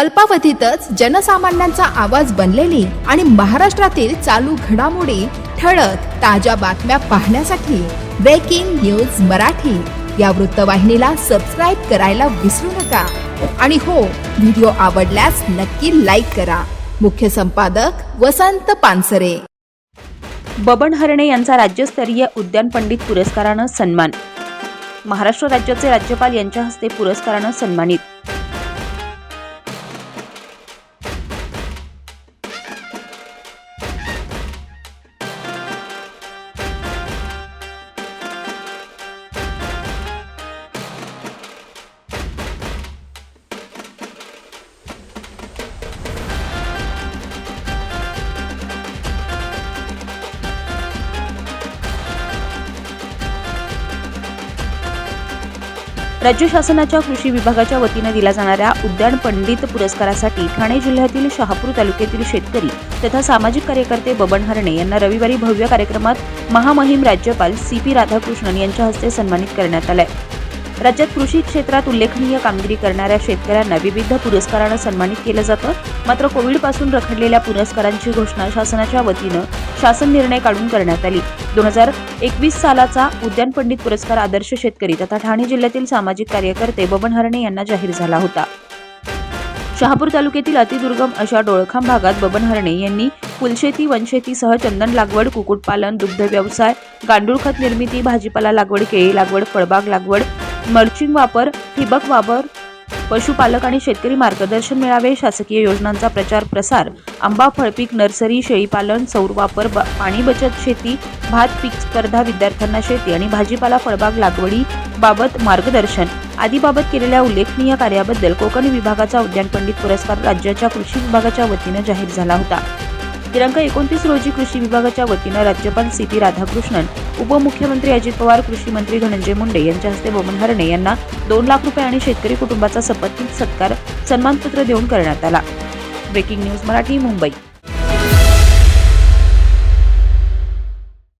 अल्पावधीतच जनसामान्यांचा आवाज बनलेली आणि महाराष्ट्रातील चालू घडामोडी ठळक ताज्या बातम्या पाहण्यासाठी ब्रेकिंग न्यूज मराठी. या वृत्तवाहिनीला सबस्क्राईब करायला विसरू नका. आणि हो व्हिडिओ आवडल्यास नक्की लाईक करा. मुख्य संपादक वसंत पानसरे. बबन हरणे यांचा राज्यस्तरीय उद्यान पंडित पुरस्कारानं सन्मान. महाराष्ट्र राज्याचे राज्यपाल यांच्या हस्ते पुरस्कारानं सन्मानित. राज्य शासनाच्या कृषी विभागाच्या वतीनं दिला जाणाऱ्या उद्यान पंडित पुरस्कारासाठी ठाणे जिल्ह्यातील शहापूर तालुक्यातील शेतकरी तथा सामाजिक कार्यकर्ते बबन हरणे यांना रविवारी भव्य कार्यक्रमात महामहिम राज्यपाल सी पी राधाकृष्णन यांच्या हस्ते सन्मानित करण्यात आलाय. राज्यात कृषी क्षेत्रात उल्लेखनीय कामगिरी करणाऱ्या शेतकऱ्यांना विविध पुरस्कारानं सन्मानित केलं जातं. मात्र कोविडपासून रखडलेल्या पुरस्कारांची घोषणा शासनाच्या वतीनं शासन निर्णय काढून करण्यात आली. दोन हजार एकवीस सालाचा उद्यान पंडित पुरस्कार आदर्श शेतकरी तथा ठाणे जिल्ह्यातील सामाजिक कार्यकर्ते बबन हरणे यांना जाहीर झाला होता. शहापूर तालुक्यातील अतिदुर्गम अशा डोळखाम भागात बबन हरणे यांनी फुलशेती वनशेतीसह चंदन लागवड कुक्कुटपालन दुग्ध व्यवसाय गांडूळ खत निर्मिती भाजीपाला लागवड केळी लागवड फळबाग लागवड मल्चिंग वापर ठिबक वापर पशुपालक आणि शेतकरी मार्गदर्शन मिळावे शासकीय योजनांचा प्रचार प्रसार आंबा फळपीक नर्सरी शेळीपालन सौर वापर पाणी बचत शेती भात पीक स्पर्धा विद्यार्थ्यांना शेती आणि भाजीपाला फळबाग लागवडी बाबत मार्गदर्शन. आदीबाबत केलेल्या उल्लेखनीय कार्याबद्दल कोकण विभागाचा उद्यान पंडित पुरस्कार राज्याच्या कृषी विभागाच्या वतीनं जाहीर झाला होता. दिनांक एकोणतीस रोजी कृषी विभागाच्या वतीनं राज्यपाल सी पी राधाकृष्णन उपमुख्यमंत्री अजित पवार कृषी मंत्री धनंजय मुंडे यांच्या हस्ते बोमन हरणे यांना दोन लाख रुपये आणि शेतकरी कुटुंबाचा सपत्नीक सत्कार सन्मानपत्र देऊन करण्यात आला. Breaking news Marathi Mumbai.